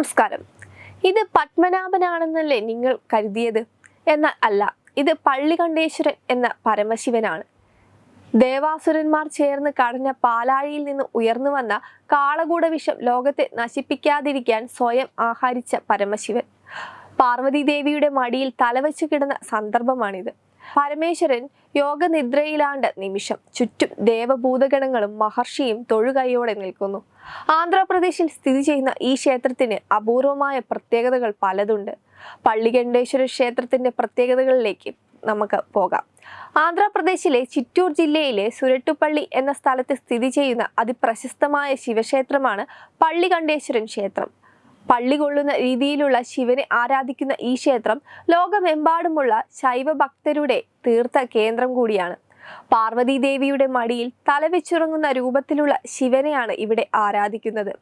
നമസ്കാരം. ഇത് പത്മനാഭനാണെന്നല്ലേ നിങ്ങൾ കരുതിയത്? എന്നാൽ അല്ല ഇത് പള്ളികണ്ഠേശ്വരൻ എന്ന പരമശിവനാണ്. ദേവാസുരന്മാർ ചേർന്ന് കടഞ്ഞ പാലാഴിയിൽ നിന്ന് ഉയർന്നു വന്ന കാളകൂട വിഷം ലോകത്തെ നശിപ്പിക്കാതിരിക്കാൻ സ്വയം ആഹാരിച്ച പരമശിവൻ. പാർവതി ദേവിയുടെ മടിയിൽ തലവച്ചു കിടന്ന സന്ദർഭമാണിത്. പരമേശ്വരൻ യോഗനിദ്രയിലാണ്ട് നിമിഷം. ചുറ്റും ദേവഭൂതഗണങ്ങളും മഹർഷിയും തൊഴുകൈയോടെ നിൽക്കുന്നു. ആന്ധ്രാപ്രദേശിൽ സ്ഥിതി ചെയ്യുന്ന ഈ ക്ഷേത്രത്തിന് അപൂർവമായ പ്രത്യേകതകൾ പലതുണ്ട്. പള്ളികണ്ഠേശ്വര ക്ഷേത്രത്തിന്റെ പ്രത്യേകതകളിലേക്ക് നമുക്ക് പോകാം. ആന്ധ്രാപ്രദേശിലെ ചിറ്റൂർ ജില്ലയിലെ സുരട്ടുപ്പള്ളി എന്ന സ്ഥലത്ത് സ്ഥിതി ചെയ്യുന്ന അതിപ്രശസ്തമായ ശിവക്ഷേത്രമാണ് പള്ളികണ്ഠേശ്വരൻ ക്ഷേത്രം. പള്ളി കൊള്ളുന്ന രീതിയിലുള്ള ശിവനെ ആരാധിക്കുന്ന ഈ ക്ഷേത്രം ലോകമെമ്പാടുമുള്ള ശൈവ ഭക്തരുടെ തീർത്ഥ കേന്ദ്രം കൂടിയാണ്. പാർവതി ദേവിയുടെ മടിയിൽ തലവെച്ചുറങ്ങുന്ന രൂപത്തിലുള്ള ശിവനെയാണ് ഇവിടെ ആരാധിക്കുന്നത്.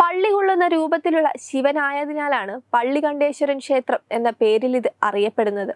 പള്ളി കൊള്ളുന്ന രൂപത്തിലുള്ള ശിവനായതിനാലാണ് പള്ളികണ്ഠേശ്വരൻ ക്ഷേത്രം എന്ന പേരിൽ ഇത് അറിയപ്പെടുന്നത്.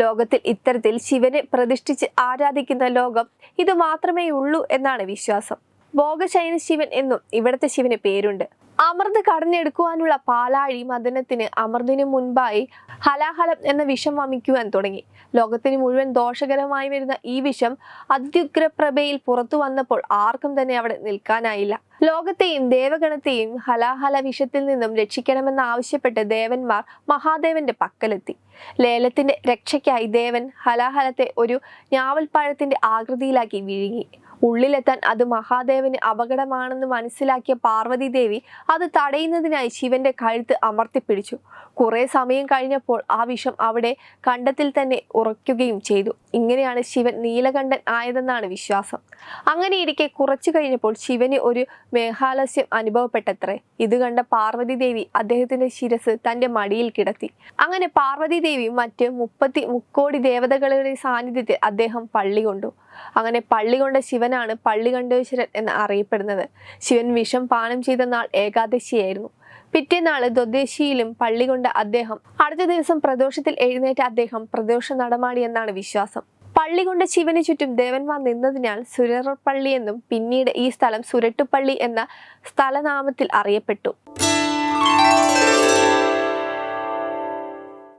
ലോകത്തിൽ ഇത്തരത്തിൽ ശിവനെ പ്രതിഷ്ഠിച്ച് ആരാധിക്കുന്ന ലോകം ഇത് മാത്രമേ ഉള്ളൂ എന്നാണ് വിശ്വാസം. ഭോഗശയന ശിവൻ എന്നും ഇവിടുത്തെ ശിവന് പേരുണ്ട്. അമൃത് കടഞ്ഞെടുക്കുവാനുള്ള പാലാഴി മദനത്തിന് അമൃതിനു മുൻപായി ഹലാഹലം എന്ന വിഷം വമിക്കുവാൻ തുടങ്ങി. ലോകത്തിന് മുഴുവൻ ദോഷകരമായി വരുന്ന ഈ വിഷം അത്യുഗ്രപ്രഭയിൽ പുറത്തു വന്നപ്പോൾ ആർക്കും തന്നെ അവിടെ നിൽക്കാനായില്ല. ലോകത്തെയും ദേവഗണത്തെയും ഹലാഹല വിഷത്തിൽ നിന്നും രക്ഷിക്കണമെന്ന് ആവശ്യപ്പെട്ട് ദേവന്മാർ മഹാദേവന്റെ പക്കലെത്തി. ലേലത്തിന്റെ രക്ഷയ്ക്കായി ദേവൻ ഹലാഹലത്തെ ഒരു ഞാവൽപ്പഴത്തിന്റെ ആകൃതിയിലാക്കി വിഴുങ്ങി. ഉള്ളിലെത്താൻ അത് മഹാദേവന് അപകടമാണെന്ന് മനസ്സിലാക്കിയ പാർവതി ദേവി അത് തടയുന്നതിനായി ശിവന്റെ കഴുത്ത് അമർത്തിപ്പിടിച്ചു. കുറേ സമയം കഴിഞ്ഞപ്പോൾ ആ വിഷം അവിടെ കണ്ടത്തിൽ തന്നെ ഉറയ്ക്കുകയും ചെയ്തു. ഇങ്ങനെയാണ് ശിവൻ നീലകണ്ഠൻ ആയതെന്നാണ് വിശ്വാസം. അങ്ങനെ ഇരിക്കെ കുറച്ചു കഴിഞ്ഞപ്പോൾ ശിവന് ഒരു മേഘാലസ്യം അനുഭവപ്പെട്ടത്രേ. ഇത് കണ്ട പാർവതി ദേവി അദ്ദേഹത്തിന്റെ ശിരസ് തന്റെ മടിയിൽ കിടത്തി. അങ്ങനെ പാർവതി ദേവി മറ്റ് മുപ്പത്തി മുക്കോടി ദേവതകളുടെ സാന്നിധ്യത്തിൽ അദ്ദേഹം പള്ളി കൊണ്ടു. അങ്ങനെ പള്ളി കൊണ്ട ശിവനാണ് പള്ളി കണ്ടേശ്വരൻ എന്ന് അറിയപ്പെടുന്നത്. ശിവൻ വിഷം പാനം ചെയ്ത നാൾ ഏകാദശിയായിരുന്നു. പിറ്റേനാൾ ദ്വദേശിയിലും പള്ളി കൊണ്ട അദ്ദേഹം അടുത്ത ദിവസം പ്രദോഷത്തിൽ എഴുന്നേറ്റ അദ്ദേഹം പ്രദോഷ നടമാടി എന്നാണ് വിശ്വാസം. പള്ളി കൊണ്ട ശിവന് ചുറ്റും ദേവന്മാർ നിന്നതിനാൽ സുരറപ്പള്ളി എന്നും പിന്നീട് ഈ സ്ഥലം സുരട്ടുപ്പള്ളി എന്ന സ്ഥലനാമത്തിൽ അറിയപ്പെട്ടു.